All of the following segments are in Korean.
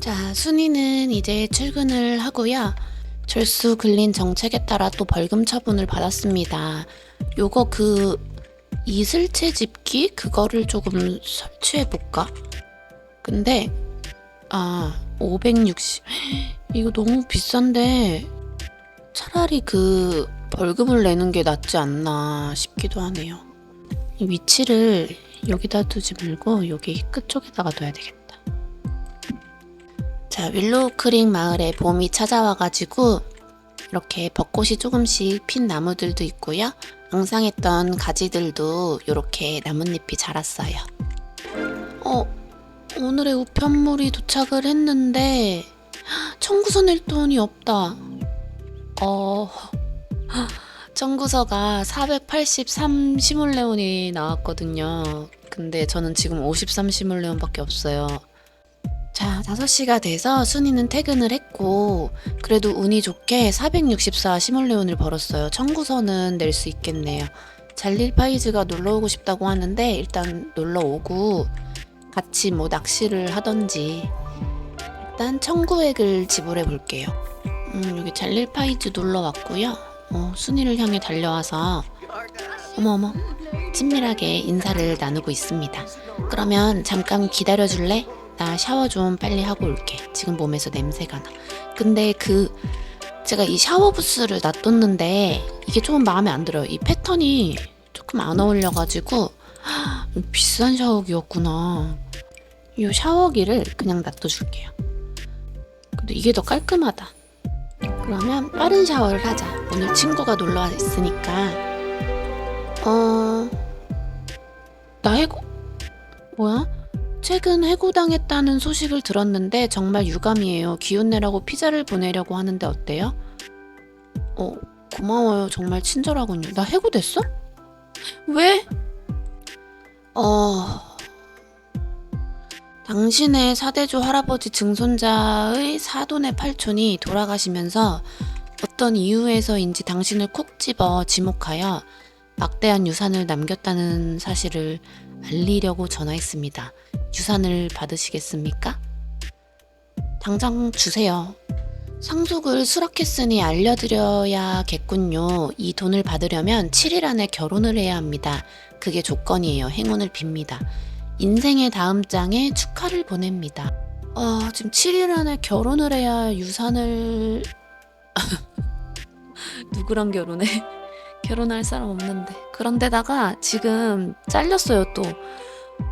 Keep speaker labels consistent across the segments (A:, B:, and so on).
A: 자, 순이는 이제 출근을 하고요. 절수 근린 정책에 따라 또 벌금 처분을 받았습니다. 요거 그 이슬채 집기 그거를 조금 설치해 볼까? 근데 아, 560 이거 너무 비싼데 차라리 그 벌금을 내는 게 낫지 않나 싶기도 하네요. 이 위치를 여기다 두지 말고 여기 끝 쪽에다가 둬야 되겠다. 자, 윌로우 크릭 마을에 봄이 찾아와가지고 이렇게 벚꽃이 조금씩 핀 나무들도 있고요. 앙상했던 가지들도 이렇게 나뭇잎이 자랐어요. 어, 오늘의 우편물이 도착을 했는데 청구서 낼 돈이 없다. 어, 청구서가 483 시몰레온이 나왔거든요. 근데 저는 지금 53 시몰레온밖에 없어요. 자, 5시가 돼서 순이는 퇴근을 했고, 그래도 운이 좋게 464 시몰레온을 벌었어요. 청구서는 낼 수 있겠네요. 잘릴 파이즈가 놀러 오고 싶다고 하는데, 일단 놀러 오고, 같이 뭐 낚시를 하던지, 일단 청구액을 지불해 볼게요. 음, 여기 잘릴 파이즈 놀러 왔고요. 어, 순이를 향해 달려와서, 어머 어머, 친밀하게 인사를 나누고 있습니다. 그러면 잠깐 기다려 줄래? 나 샤워 좀 빨리 하고 올게. 지금 몸에서 냄새가 나. 근데 그 제가 이 샤워 부스를 놔뒀는데 이게 조금 마음에 안 들어요. 이 패턴이 조금 안 어울려가지고 비싼 샤워기였구나. 이 샤워기를 그냥 놔둬줄게요. 근데 이게 더 깔끔하다. 그러면 빠른 샤워를 하자. 오늘 친구가 놀러 왔으니까. 어, 나 해고 뭐야? 최근 해고당했다는 소식을 들었는데 정말 유감이에요. 기운 내라고 피자를 보내려고 하는데 어때요? 어, 고마워요. 정말 친절하군요. 나 해고됐어? 왜? 어, 당신의 사대조 할아버지 증손자의 사돈의 팔촌이 돌아가시면서 어떤 이유에서인지 당신을 콕 집어 지목하여 막대한 유산을 남겼다는 사실을 알리려고 전화했습니다. 유산을 받으시겠습니까? 당장 주세요. 상속을 수락했으니 알려드려야겠군요. 이 돈을 받으려면 7일 안에 결혼을 해야 합니다. 그게 조건이에요. 행운을 빕니다. 인생의 다음 장에 축하를 보냅니다. 아, 지금 7일 안에 결혼을 해야 유산을 누구랑 결혼해? 결혼할 사람 없는데. 그런데다가 지금 잘렸어요, 또.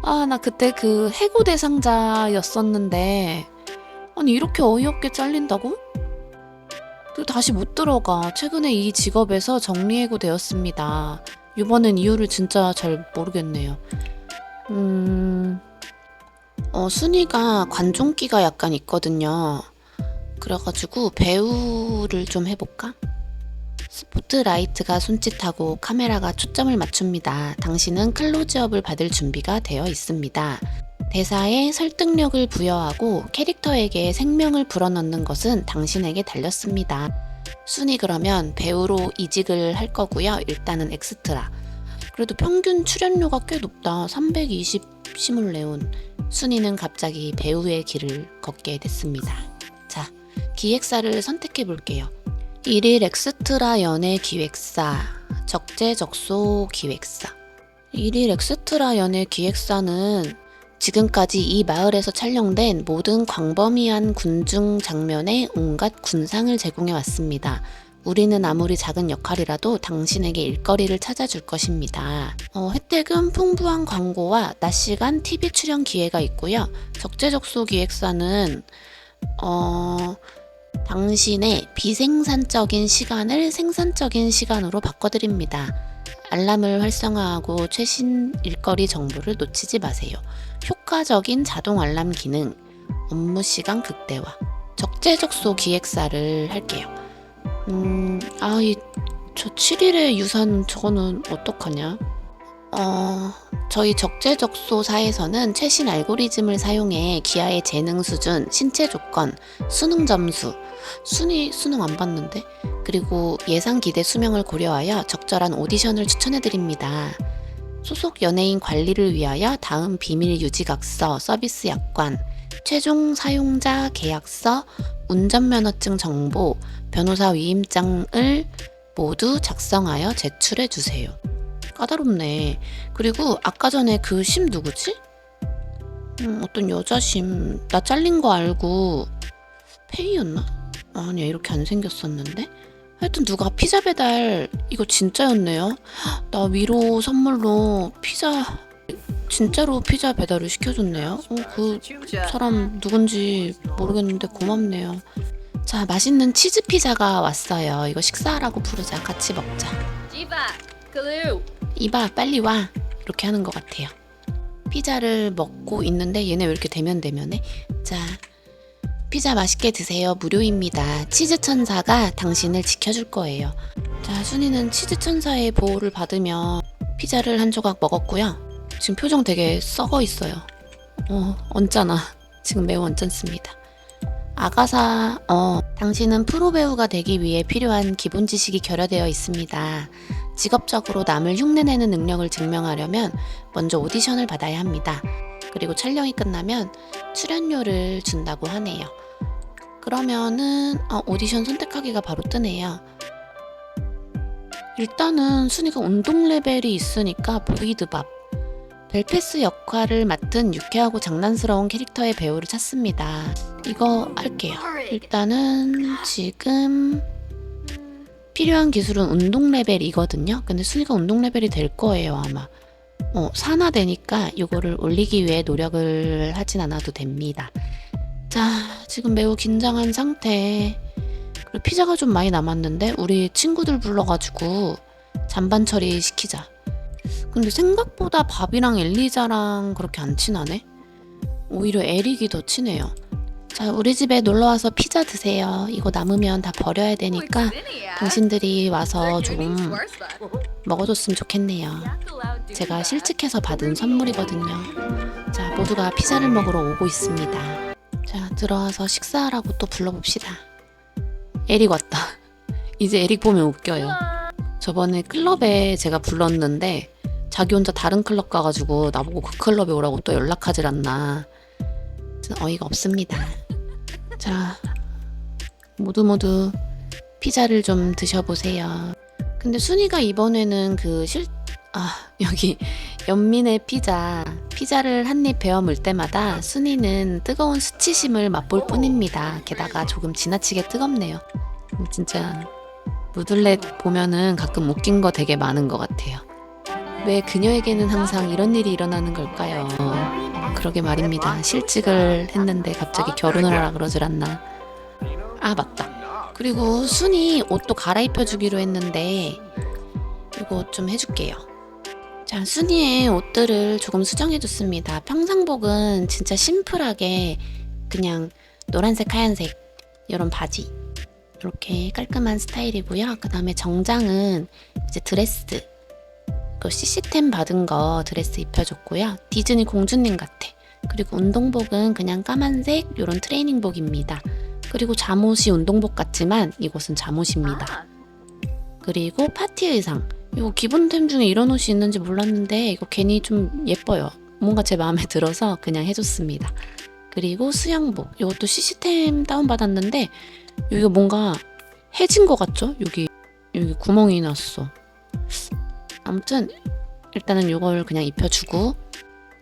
A: 아, 나 그때 그 해고 대상자였었는데, 아니, 이렇게 어이없게 잘린다고? 또 다시 못 들어가. 최근에 이 직업에서 정리해고 되었습니다. 이번엔 이유를 진짜 잘 모르겠네요. 음, 어, 순위가 관종기가 약간 있거든요. 그래가지고 배우를 좀 해볼까? 스포트라이트가 손짓하고 카메라가 초점을 맞춥니다. 당신은 클로즈업을 받을 준비가 되어 있습니다. 대사에 설득력을 부여하고 캐릭터에게 생명을 불어넣는 것은 당신에게 달렸습니다. 순위 그러면 배우로 이직을 할 거고요. 일단은 엑스트라. 그래도 평균 출연료가 꽤 높다. 320 시몰레온. 순위는 갑자기 배우의 길을 걷게 됐습니다. 자, 기획사를 선택해 볼게요. 일일 엑스트라 연예 기획사, 적재적소 기획사. 일일 엑스트라 연예 기획사는 지금까지 이 마을에서 촬영된 모든 광범위한 군중 장면에 온갖 군상을 제공해 왔습니다. 우리는 아무리 작은 역할이라도 당신에게 일거리를 찾아줄 것입니다. 어, 혜택은 풍부한 광고와 낮 시간 TV 출연 기회가 있고요. 적재적소 기획사는 어, 당신의 비생산적인 시간을 생산적인 시간으로 바꿔드립니다. 알람을 활성화하고 최신 일거리 정보를 놓치지 마세요. 효과적인 자동 알람 기능, 업무 시간 극대화, 적재적소 기획사를 할게요. 음, 아, 이, 저 7일의 유산 저거는 어떡하냐? 어, 저희 적재적소사에서는 최신 알고리즘을 사용해 기아의 재능 수준, 신체 조건, 수능 점수, 순위 수능 안 봤는데 그리고 예상 기대 수명을 고려하여 적절한 오디션을 추천해 드립니다. 소속 연예인 관리를 위하여 다음 비밀 유지 각서, 서비스 약관, 최종 사용자 계약서, 운전면허증 정보, 변호사 위임장을 모두 작성하여 제출해 주세요. 까다롭네. 그리고 아까 전에 그 심 누구지? 음, 어떤 여자 심. 나 잘린 거 알고 페이였나? 아니야, 이렇게 안 생겼었는데? 하여튼 누가 피자 배달 이거 진짜였네요. 나 위로 선물로 피자 진짜로 피자 배달을 시켜줬네요. 어, 그 사람 누군지 모르겠는데 고맙네요. 자, 맛있는 치즈 피자가 왔어요. 이거 식사하라고 부르자. 같이 먹자. 이봐, 빨리 와. 이렇게 하는 것 같아요. 피자를 먹고 있는데 얘네 왜 이렇게 대면대면해? 자, 피자 맛있게 드세요. 무료입니다. 치즈 천사가 당신을 지켜줄 거예요. 자, 순이는 치즈 천사의 보호를 받으며 피자를 한 조각 먹었고요. 지금 표정 되게 썩어 있어요. 어, 언짢아. 지금 매우 언짢습니다. 아가사, 어, 당신은 프로 배우가 되기 위해 필요한 기본 지식이 결여되어 있습니다. 직업적으로 남을 흉내내는 능력을 증명하려면 먼저 오디션을 받아야 합니다. 그리고 촬영이 끝나면 출연료를 준다고 하네요. 그러면은 어, 오디션 선택하기가 바로 뜨네요. 일단은 순위가 운동 레벨이 있으니까 보이드밥. 벨페스 역할을 맡은 유쾌하고 장난스러운 캐릭터의 배우를 찾습니다. 이거 할게요. 일단은 지금 필요한 기술은 운동 레벨이거든요. 근데 순위가 운동 레벨이 될 거예요, 아마. 어, 산화되니까 이거를 올리기 위해 노력을 하진 않아도 됩니다. 자, 지금 매우 긴장한 상태. 그리고 피자가 좀 많이 남았는데 우리 친구들 불러가지고 잔반 처리 시키자. 근데 생각보다 밥이랑 엘리자랑 그렇게 안 친하네. 오히려 에릭이 더 친해요. 자, 우리 집에 놀러 와서 피자 드세요. 이거 남으면 다 버려야 되니까 당신들이 와서 좀 먹어줬으면 좋겠네요. 제가 실직해서 받은 선물이거든요. 자, 모두가 피자를 먹으러 오고 있습니다. 자, 들어와서 식사하라고 또 불러봅시다. 에릭 왔다. 이제 에릭 보면 웃겨요. 저번에 클럽에 제가 불렀는데 자기 혼자 다른 클럽 가가지고 나보고 그 클럽에 오라고 또 연락하질 않나. 전 어이가 없습니다. 자, 모두 모두 피자를 좀 드셔보세요. 근데 순이가 이번에는 그 실, 아, 여기 연민의 피자. 피자를 한 입 베어 물 때마다 순이는 뜨거운 수치심을 맛볼 뿐입니다. 게다가 조금 지나치게 뜨겁네요. 음, 진짜 무들렛 보면은 가끔 웃긴 거 되게 많은 것 같아요. 왜 그녀에게는 항상 이런 일이 일어나는 걸까요? 그러게 말입니다. 실직을 했는데 갑자기 결혼을 하라 그러질 않나. 아, 맞다. 그리고 순이 옷도 갈아입혀 주기로 했는데 이거 좀 해줄게요. 자, 순이의 옷들을 조금 수정해 줬습니다. 평상복은 진짜 심플하게 그냥 노란색, 하얀색 이런 바지 이렇게 깔끔한 스타일이고요. 그 다음에 정장은 이제 드레스 그 시시템 받은 거 드레스 입혀줬고요. 디즈니 공주님 같아. 그리고 운동복은 그냥 까만색 이런 트레이닝복입니다. 그리고 잠옷이 운동복 같지만 이곳은 잠옷입니다. 그리고 파티 의상. 이거 기본템 중에 이런 옷이 있는지 몰랐는데 이거 괜히 좀 예뻐요. 뭔가 제 마음에 들어서 그냥 해줬습니다. 그리고 수영복. 이것도 시시템 다운받았는데 여기가 뭔가 해진 것 같죠? 여기 여기 구멍이 났어. 아무튼 일단은 이걸 그냥 입혀주고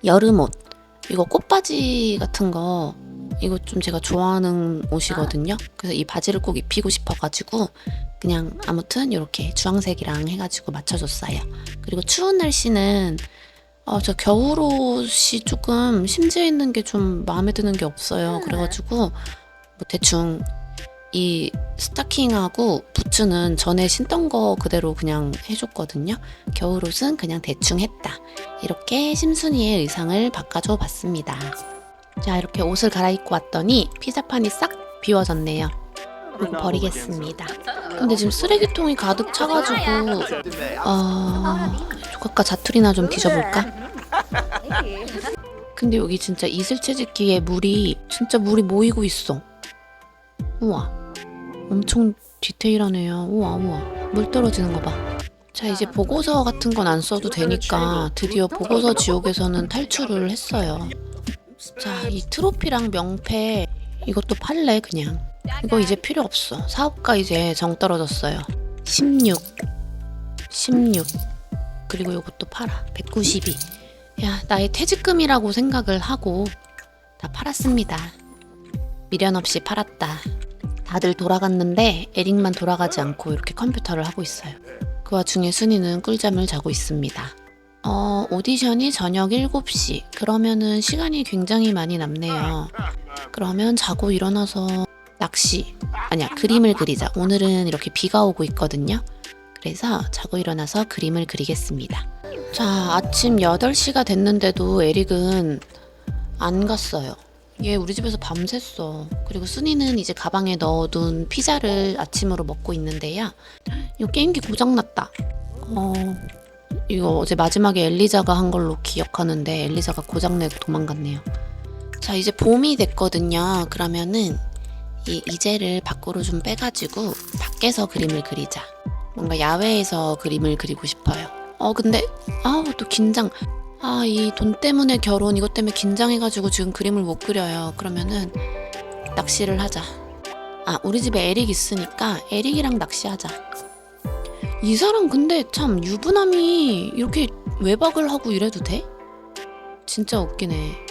A: 여름 옷. 이거 꽃바지 같은 거 이거 좀 제가 좋아하는 옷이거든요. 그래서 이 바지를 꼭 입히고 싶어가지고 그냥 아무튼 이렇게 주황색이랑 해가지고 맞춰줬어요. 그리고 추운 날씨는 어, 저 겨울 옷이 조금 심지어 있는 게 좀 마음에 드는 게 없어요. 그래가지고 뭐 대충 이 스타킹하고 부츠는 전에 신던 거 그대로 그냥 해줬거든요. 겨울 옷은 그냥 대충 했다. 이렇게 심순이의 의상을 바꿔줘 봤습니다. 자, 이렇게 옷을 갈아입고 왔더니 피자판이 싹 비워졌네요. 그리고 버리겠습니다. 근데 지금 쓰레기통이 가득 차가지고 어... 조각가 자투리나 좀 뒤져볼까? 근데 여기 진짜 이슬 채집기에 물이 진짜 물이 모이고 있어. 우와. 엄청 디테일하네요. 우와 우와. 물 떨어지는 거 봐. 자 이제 보고서 같은 건 안 써도 되니까 드디어 보고서 지옥에서는 탈출을 했어요. 자, 이 트로피랑 명패 이것도 팔래 그냥. 이거 이제 필요 없어. 사업가 이제 정 떨어졌어요. 16, 16. 그리고 이것도 팔아. 192. 야, 나의 퇴직금이라고 생각을 하고 다 팔았습니다. 미련 없이 팔았다. 다들 돌아갔는데 에릭만 돌아가지 않고 이렇게 컴퓨터를 하고 있어요. 그 와중에 순이는 꿀잠을 자고 있습니다. 어, 오디션이 저녁 7시. 그러면은 시간이 굉장히 많이 남네요. 그러면 자고 일어나서 낚시. 아니야, 그림을 그리자. 오늘은 이렇게 비가 오고 있거든요. 그래서 자고 일어나서 그림을 그리겠습니다. 자, 아침 8시가 됐는데도 에릭은 안 갔어요. 얘 우리 집에서 밤샜어. 그리고 순이는 이제 가방에 넣어둔 피자를 아침으로 먹고 있는데요. 이거 게임기 고장났다. 어, 이거 어제 마지막에 엘리자가 한 걸로 기억하는데 엘리자가 고장내고 도망갔네요. 자, 이제 봄이 됐거든요. 그러면은 이 이젤을 밖으로 좀 빼가지고 밖에서 그림을 그리자. 뭔가 야외에서 그림을 그리고 싶어요. 어, 근데 아우 또 긴장. 아, 이 돈 때문에 결혼 이것 때문에 긴장해가지고 지금 그림을 못 그려요. 그러면은 낚시를 하자. 아, 우리 집에 에릭 있으니까 에릭이랑 낚시하자. 이 사람 근데 참 유부남이 이렇게 외박을 하고 이래도 돼? 진짜 웃기네.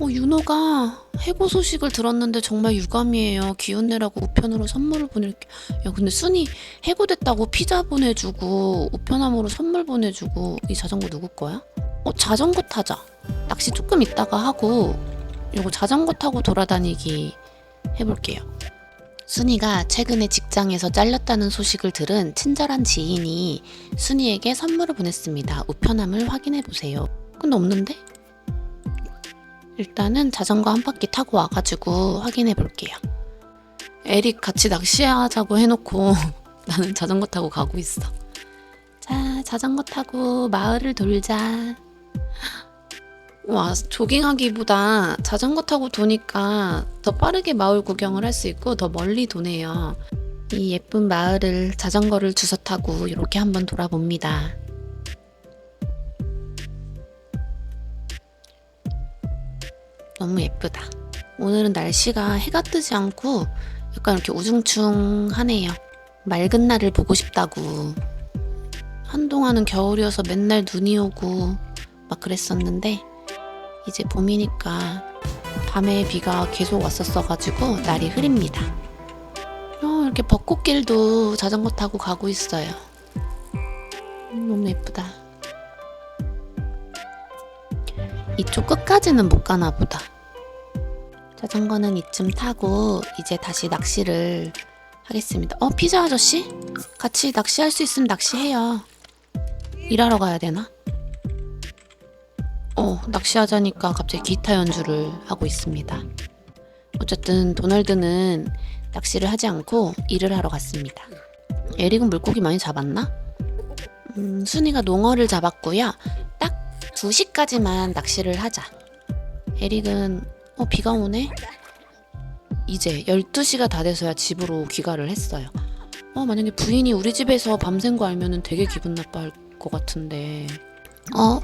A: 어, 윤호가 해고 소식을 들었는데 정말 유감이에요. 기운 내라고 우편으로 선물을 보낼게. 야, 근데 순이 해고됐다고 피자 보내주고 우편함으로 선물 보내주고 이 자전거 누구 거야? 어, 자전거 타자. 낚시 조금 있다가 하고 요거 자전거 타고 돌아다니기 해볼게요. 순이가 최근에 직장에서 잘렸다는 소식을 들은 친절한 지인이 순이에게 선물을 보냈습니다. 우편함을 확인해 보세요. 근데 없는데? 일단은 자전거 한 바퀴 타고 와가지고 확인해 볼게요. 에릭 같이 낚시하자고 해놓고 나는 자전거 타고 가고 있어. 자, 자전거 타고 마을을 돌자. 와, 조깅하기보다 자전거 타고 도니까 더 빠르게 마을 구경을 할 수 있고 더 멀리 도네요. 이 예쁜 마을을 자전거를 주워 타고 이렇게 한번 돌아봅니다. 너무 예쁘다. 오늘은 날씨가 해가 뜨지 않고 약간 이렇게 우중충하네요. 맑은 날을 보고 싶다고. 한동안은 겨울이어서 맨날 눈이 오고 막 그랬었는데 이제 봄이니까 밤에 비가 계속 왔었어가지고 날이 흐립니다. 어, 이렇게 벚꽃길도 자전거 타고 가고 있어요. 음, 너무 예쁘다. 이쪽 끝까지는 못 가나 보다. 자전거는 이쯤 타고 이제 다시 낚시를 하겠습니다. 어, 피자 아저씨? 같이 낚시할 수 있으면 낚시해요. 일하러 가야 되나? 어, 낚시하자니까 갑자기 기타 연주를 하고 있습니다. 어쨌든 도널드는 낚시를 하지 않고 일을 하러 갔습니다. 에릭은 물고기 많이 잡았나? 음, 순이가 농어를 잡았고요. 딱 2시까지만 낚시를 하자. 에릭은 어 비가 오네. 이제 12시가 다 돼서야 집으로 귀가를 했어요. 어 만약에 부인이 우리 집에서 밤샌 거 알면은 되게 기분 나빠할 것 같은데. 어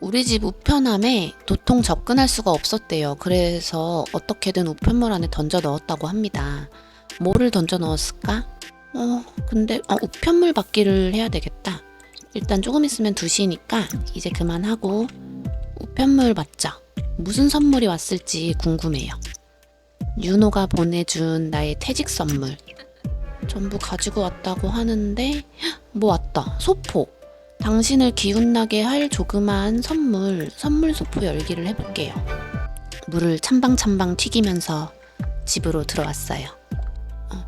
A: 우리 집 우편함에 도통 접근할 수가 없었대요. 그래서 어떻게든 우편물 안에 던져 넣었다고 합니다. 뭐를 던져 넣었을까? 어, 근데 어, 우편물 받기를 해야 되겠다. 일단 조금 있으면 2시니까 이제 그만하고 우편물 받자. 무슨 선물이 왔을지 궁금해요. 윤호가 보내준 나의 퇴직 선물. 전부 가지고 왔다고 하는데 헉, 뭐 왔다. 소포. 당신을 기운나게 할 조그만 선물, 선물 소포 열기를 해볼게요. 물을 찬방찬방 튀기면서 집으로 들어왔어요. 어,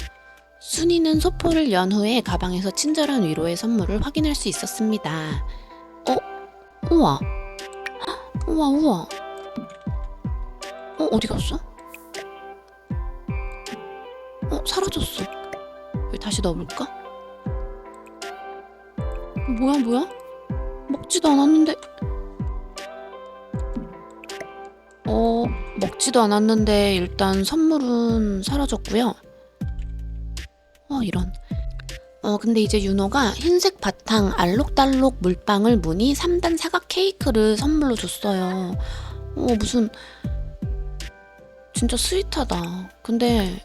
A: 순이는 소포를 연 후에 가방에서 친절한 위로의 선물을 확인할 수 있었습니다. 어? 우와. 헉, 우와, 우와. 어, 어디 갔어? 어, 사라졌어. 여기 다시 넣어볼까? 뭐야, 뭐야? 먹지도 않았는데. 어, 먹지도 않았는데 일단 선물은 사라졌고요. 어, 이런. 어, 근데 이제 윤호가 흰색 바탕 알록달록 물방울 무늬 3단 사각 케이크를 선물로 줬어요. 어 무슨 진짜 스윗하다. 근데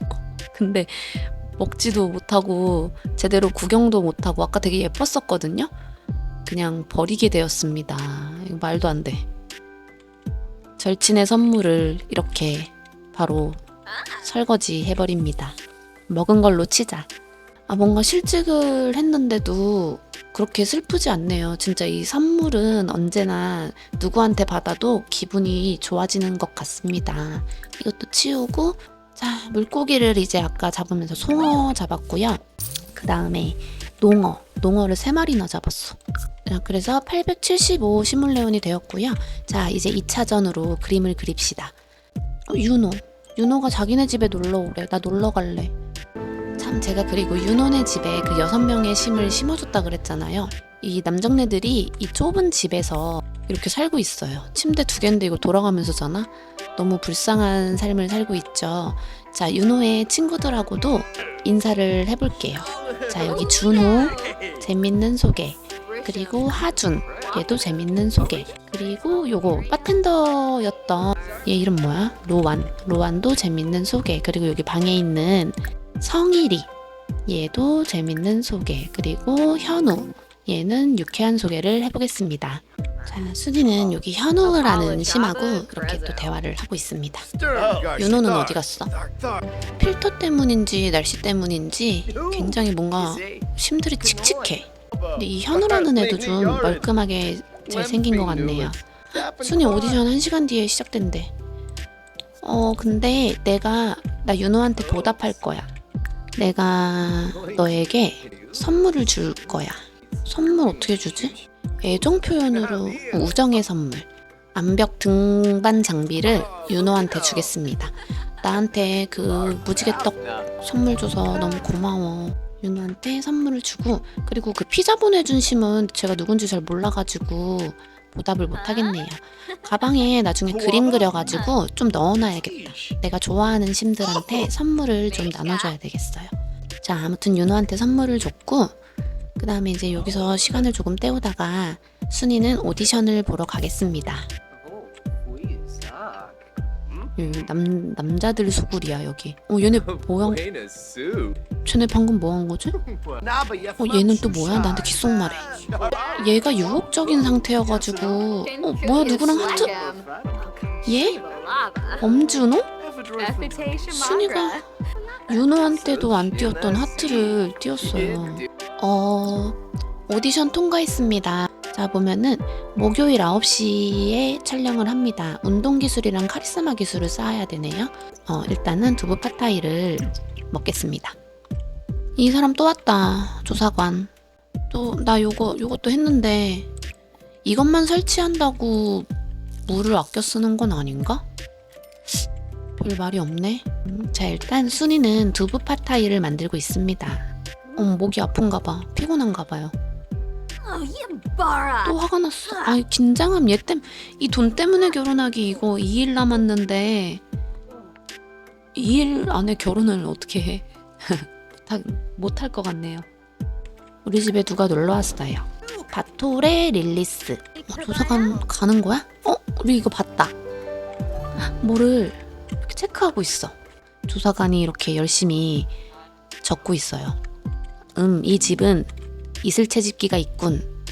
A: 근데 먹지도 못하고 제대로 구경도 못하고 아까 되게 예뻤었거든요. 그냥 버리게 되었습니다. 이거 말도 안 돼. 절친의 선물을 이렇게 바로 설거지 해버립니다. 먹은 걸로 치자. 아, 뭔가 실직을 했는데도 그렇게 슬프지 않네요. 진짜 이 선물은 언제나 누구한테 받아도 기분이 좋아지는 것 같습니다. 이것도 치우고, 자, 물고기를 이제 아까 잡으면서 송어 잡았고요. 그 다음에 농어, 농어를 세마리나 잡았어. 자, 그래서 875 시뮬레온이 되었고요. 자, 이제 2차전으로 그림을 그립시다. 어, 윤호. 윤호가 자기네 집에 놀러 오래. 나 놀러 갈래. 참 제가 그리고 윤호네 집에 그 여섯 명의 심을 심어줬다 그랬잖아요. 이 남정네들이 이 좁은 집에서 이렇게 살고 있어요. 침대 두 개인데 이거 돌아가면서 자나? 너무 불쌍한 삶을 살고 있죠. 자, 윤호의 친구들하고도 인사를 해볼게요. 자, 여기 준호, 재밌는 소개. 그리고 하준, 얘도 재밌는 소개. 그리고 요거 바텐더였던 얘 이름 뭐야? 로완. 로완도 재밌는 소개. 그리고 여기 방에 있는 성일이. 얘도 재밌는 소개. 그리고 현우. 얘는 유쾌한 소개를 해보겠습니다. 자, 순이는 여기 현우라는 심하고 이렇게 또 대화를 하고 있습니다. 윤호는 어디 갔어? 필터 때문인지 날씨 때문인지 굉장히 뭔가 심들이 칙칙해. 근데 이 현우라는 애도 좀 멀끔하게 잘 생긴 것 같네요. 순이 오디션 1시간 뒤에 시작된대. 어, 근데 내가 나 윤호한테 보답할 거야. 내가 너에게 선물을 줄 거야. 선물 어떻게 주지? 애정 표현으로 우정의 선물. 암벽 등반 장비를 윤호한테 주겠습니다. 나한테 그 무지개 떡 선물 줘서 너무 고마워. 윤호한테 선물을 주고 그리고 그 피자 보내준 심은 제가 누군지 잘 몰라가지고 보답을 못 하겠네요. 가방에 나중에 그림 그려가지고 좀 넣어놔야겠다. 내가 좋아하는 심들한테 선물을 좀 나눠줘야 되겠어요. 자, 아무튼 윤호한테 선물을 줬고 그 다음에 이제 여기서 시간을 조금 때우다가 순이는 오디션을 보러 가겠습니다. 여기 남 남자들 수굴이야 여기. 어 얘네 뭐야? 쟤네 방금 뭐 한 거지? 어 얘는 또 뭐야? 나한테 귓속말해. 얘가 유혹적인 상태여가지고 어 뭐야 누구랑 하트? 얘? 엄준호? 순이가 윤호한테도 안 띄웠던 하트를 띄웠어요. 어 오디션 통과했습니다. 자 보면은 목요일 9시에 촬영을 합니다. 운동 기술이랑 카리스마 기술을 쌓아야 되네요. 어 일단은 두부 파타이를 먹겠습니다. 이 사람 또 왔다. 조사관. 또 나 요거 요것도 했는데 이것만 설치한다고 물을 아껴 쓰는 건 아닌가? 별 말이 없네. 음, 자 일단 순이는 두부 파타이를 만들고 있습니다. 어 목이 아픈가 봐. 피곤한가 봐요. 또 화가 났어. 아 긴장함 얘 땜. 이 돈 때문에 결혼하기 이거 2일 남았는데 2일 안에 결혼을 어떻게 해? 못할 것 같네요. 우리 집에 누가 놀러 왔어요. 바톨의 릴리스. 어, 조사관 가는 거야? 어? 우리 이거 봤다. 뭐를 이렇게 체크하고 있어. 조사관이 이렇게 열심히 적고 있어요. 음, 이 집은 이슬 채집기가 있군.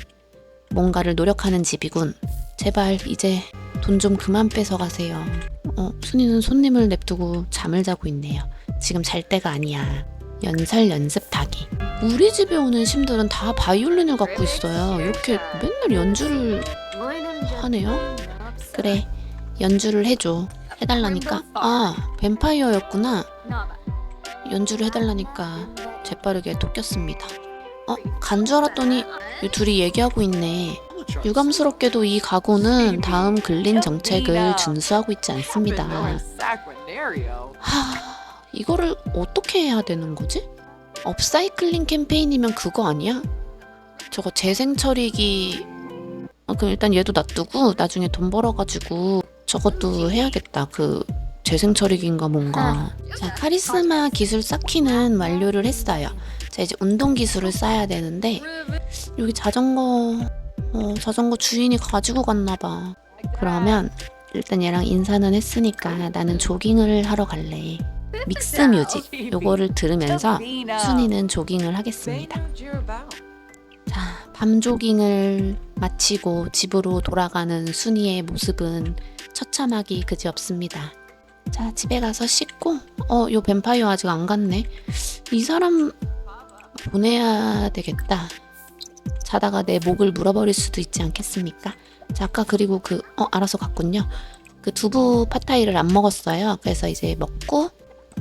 A: 뭔가를 노력하는 집이군. 제발 이제 돈 좀 그만 뺏어 가세요. 어, 순이는 손님을 냅두고 잠을 자고 있네요. 지금 잘 때가 아니야. 연설 연습하기. 우리 집에 오는 심들은 다 바이올린을 갖고 있어요. 이렇게 맨날 연주를 하네요. 그래, 연주를 해줘. 해달라니까. 아, 뱀파이어였구나. 연주를 해달라니까 재빠르게 토꼈습니다. 어, 간 줄 알았더니 이 둘이 얘기하고 있네. 유감스럽게도 이 가구는 다음 근린 정책을 준수하고 있지 않습니다. 하, 이거를 어떻게 해야 되는 거지? 업사이클링 캠페인이면 그거 아니야? 저거 재생 처리기. 어, 그럼 일단 얘도 놔두고 나중에 돈 벌어가지고 저것도 해야겠다. 그 재생 처리기인가 뭔가. 자, 카리스마 기술 쌓기는 완료를 했어요. 자, 이제 운동 기술을 쌓아야 되는데 여기 자전거 어, 자전거 주인이 가지고 갔나 봐. 그러면 일단 얘랑 인사는 했으니까 나는 조깅을 하러 갈래. 믹스 뮤직 요거를 들으면서 순이는 조깅을 하겠습니다. 자, 밤 조깅을 마치고 집으로 돌아가는 순이의 모습은 처참하기 그지없습니다. 자, 집에 가서 씻고, 어, 요 뱀파이어 아직 안 갔네. 이 사람 보내야 되겠다. 자다가 내 목을 물어버릴 수도 있지 않겠습니까? 자, 아까 그리고 그, 어, 알아서 갔군요. 그 두부 파타이를 안 먹었어요. 그래서 이제 먹고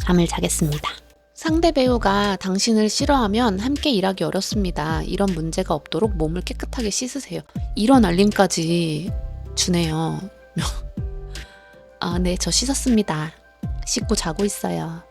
A: 잠을 자겠습니다. 상대 배우가 당신을 싫어하면 함께 일하기 어렵습니다. 이런 문제가 없도록 몸을 깨끗하게 씻으세요. 이런 알림까지 주네요. 아, 네, 저 씻었습니다. 씻고 자고 있어요.